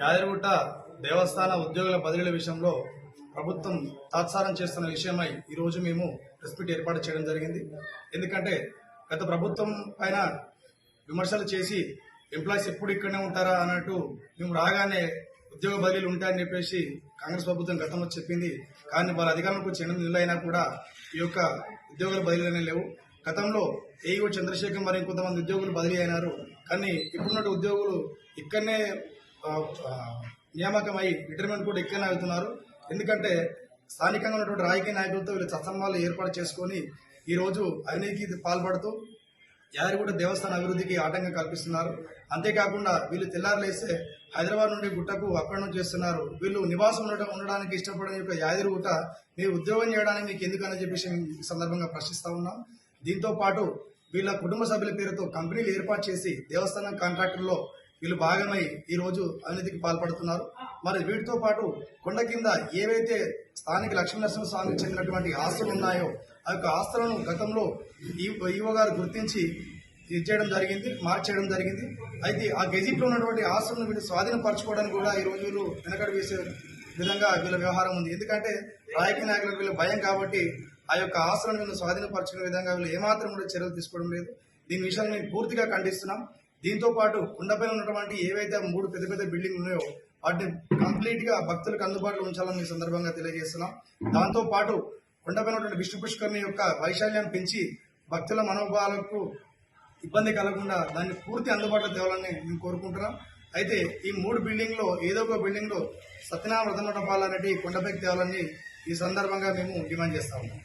యాదగిరిగుట్ట దేవస్థాన ఉద్యోగుల బదిలీల విషయంలో ప్రభుత్వం తాత్సారం చేస్తున్న విషయమై ఈరోజు మేము ప్రెస్ మీట్ ఏర్పాటు చేయడం జరిగింది. ఎందుకంటే గత ప్రభుత్వం పైన విమర్శలు చేసి ఎంప్లాయీస్ ఎప్పుడు ఇక్కడనే ఉంటారా అన్నట్టు మేము రాగానే ఉద్యోగ బదిలీలు ఉంటాయని చెప్పేసి కాంగ్రెస్ ప్రభుత్వం గతంలో చెప్పింది. కానీ వాళ్ళ అధికారంలోకి వచ్చి ఎనిమిది నెలలు అయినా కూడా ఈ యొక్క ఉద్యోగుల బదిలీలనే లేవు. గతంలో ఏఈఓ చంద్రశేఖర్ మరి కొంతమంది ఉద్యోగులు బదిలీ అయినారు. కానీ ఇప్పుడున్న ఉద్యోగులు ఇక్కడనే నియామకమై రిటైర్మెంట్ కూడా ఇక్కడనే అవుతున్నారు. ఎందుకంటే స్థానికంగా ఉన్నటువంటి రాజకీయ నాయకులతో వీళ్ళు సత్సంబాలు ఏర్పాటు చేసుకొని ఈరోజు అవినీతికి పాల్పడుతూ యాదగిరిగుట్ట దేవస్థాన అభివృద్ధికి ఆటంకం కల్పిస్తున్నారు. అంతేకాకుండా వీళ్ళు తెల్లారులేస్తే హైదరాబాద్ నుండి గుట్టకు అప్పడం చేస్తున్నారు. వీళ్ళు నివాసం ఉండటం ఉండడానికి ఇష్టపడని యొక్క యాదగిరిగుట్ట మీరు ఉద్యోగం చేయడానికి మీకు ఎందుకని చెప్పేసి సందర్భంగా ప్రశ్నిస్తూ ఉన్నాం. దీంతో పాటు వీళ్ళ కుటుంబ సభ్యుల పేరుతో కంపెనీలు ఏర్పాటు చేసి దేవస్థానం కాంట్రాక్టుల్లో వీళ్ళు భాగమై ఈ రోజు అవినీతికి పాల్పడుతున్నారు. మరి వీటితో పాటు కొండ కింద ఏవైతే స్థానిక లక్ష్మీనరసింహ స్వామికి చెందినటువంటి ఆస్తులు ఉన్నాయో ఆ యొక్క ఆస్తులను గతంలో ఈ- ఈవో గారు గుర్తించి ఇది చేయడం జరిగింది మార్చేయడం జరిగింది. అయితే ఆ గెజిట్లో ఉన్నటువంటి ఆస్తులను వీళ్ళు స్వాధీనపరచుకోవడానికి కూడా ఈ రోజు వీళ్ళు వెనకడు వేసే విధంగా వీళ్ళ వ్యవహారం ఉంది. ఎందుకంటే రాజకీయ నాయకులకు వీళ్ళ భయం కాబట్టి ఆ యొక్క ఆస్తులను వీళ్ళు స్వాధీనపరచుకునే విధంగా వీళ్ళు ఏమాత్రం కూడా చర్యలు తీసుకోవడం లేదు. దీని విషయాన్ని మేము పూర్తిగా ఖండిస్తున్నాం. దీంతో పాటు కొండపైన ఉన్నటువంటి ఏవైతే మూడు పెద్ద పెద్ద బిల్డింగ్ ఉన్నాయో వాటిని కంప్లీట్గా భక్తులకు అందుబాటులో ఉంచాలని ఈ సందర్భంగా తెలియజేస్తున్నాం. దాంతో పాటు కొండపైన ఉన్నటువంటి విష్ణు పుష్కర్ని యొక్క వైశాల్యం పెంచి భక్తుల మనోభావాలకు ఇబ్బంది కలగకుండా దాన్ని పూర్తి అందుబాటులో తేవాలని మేము కోరుకుంటున్నాం. అయితే ఈ మూడు బిల్డింగ్లో ఏదో ఒక బిల్డింగ్లో సత్యనారాయణ రథమఠపాలనేటి కొండపైకి తేవాలని ఈ సందర్భంగా మేము డిమాండ్ చేస్తా ఉన్నాం.